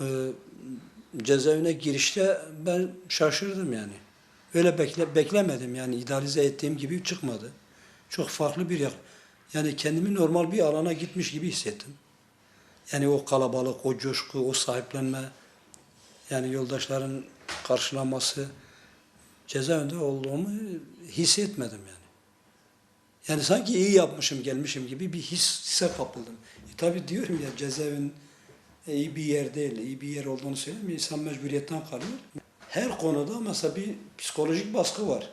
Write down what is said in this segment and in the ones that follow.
e, cezaevine girişte ben şaşırdım yani. Öyle bekle, beklemedim yani idealize ettiğim gibi çıkmadı. Çok farklı bir yak. Yani kendimi normal bir alana gitmiş gibi hissettim. Yani o kalabalık, o coşku, o sahiplenme, yani yoldaşların karşılaması, cezaevinde olduğumu hissetmedim yani. Yani sanki iyi yapmışım, gelmişim gibi bir his, hisse kapıldım. E tabi diyorum ya cezaevin iyi bir yer değil, iyi bir yer olduğunu söyleyeyim. İnsan mecburiyetten kalıyor. Her konuda mesela bir psikolojik baskı var.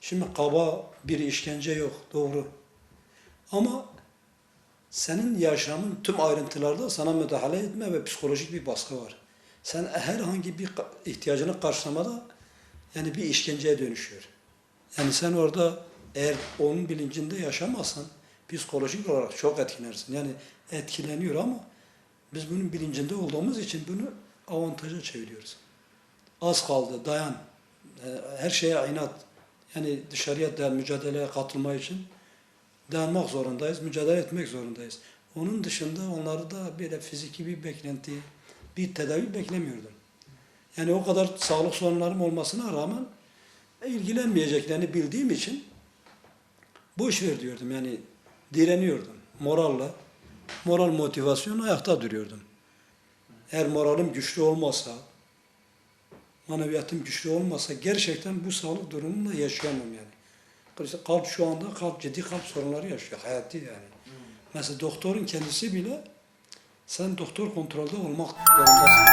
Şimdi kaba bir işkence yok, doğru. Ama senin yaşamın tüm ayrıntılarda sana müdahale etme ve psikolojik bir baskı var. Sen herhangi bir ihtiyacını karşılamada yani bir işkenceye dönüşüyor. Yani sen orada eğer onun bilincinde yaşamazsan psikolojik olarak çok etkilersin. Yani etkileniyor ama biz bunun bilincinde olduğumuz için bunu avantaja çeviriyoruz. Az kaldı, dayan. E, Her şeye inat. Yani dışarıya da mücadeleye katılma için dayanmak zorundayız, mücadele etmek zorundayız. Onun dışında onları da böyle fiziki bir beklenti, bir tedavi beklemiyordum. Yani o kadar sağlık sorunlarım olmasına rağmen ilgilenmeyeceklerini bildiğim için boş ver diyordum. Yani direniyordum moralla. Moral motivasyon ayakta duruyordum. Eğer moralim güçlü olmasa, maneviyatım güçlü olmasa gerçekten bu sağlık durumunu da yaşayamam yani. İşte kalp şu anda kalp ciddi kalp sorunları yaşıyor. Hayati yani. Mesela doktorun kendisi bile sen doktor kontrolde olmak zorundasın.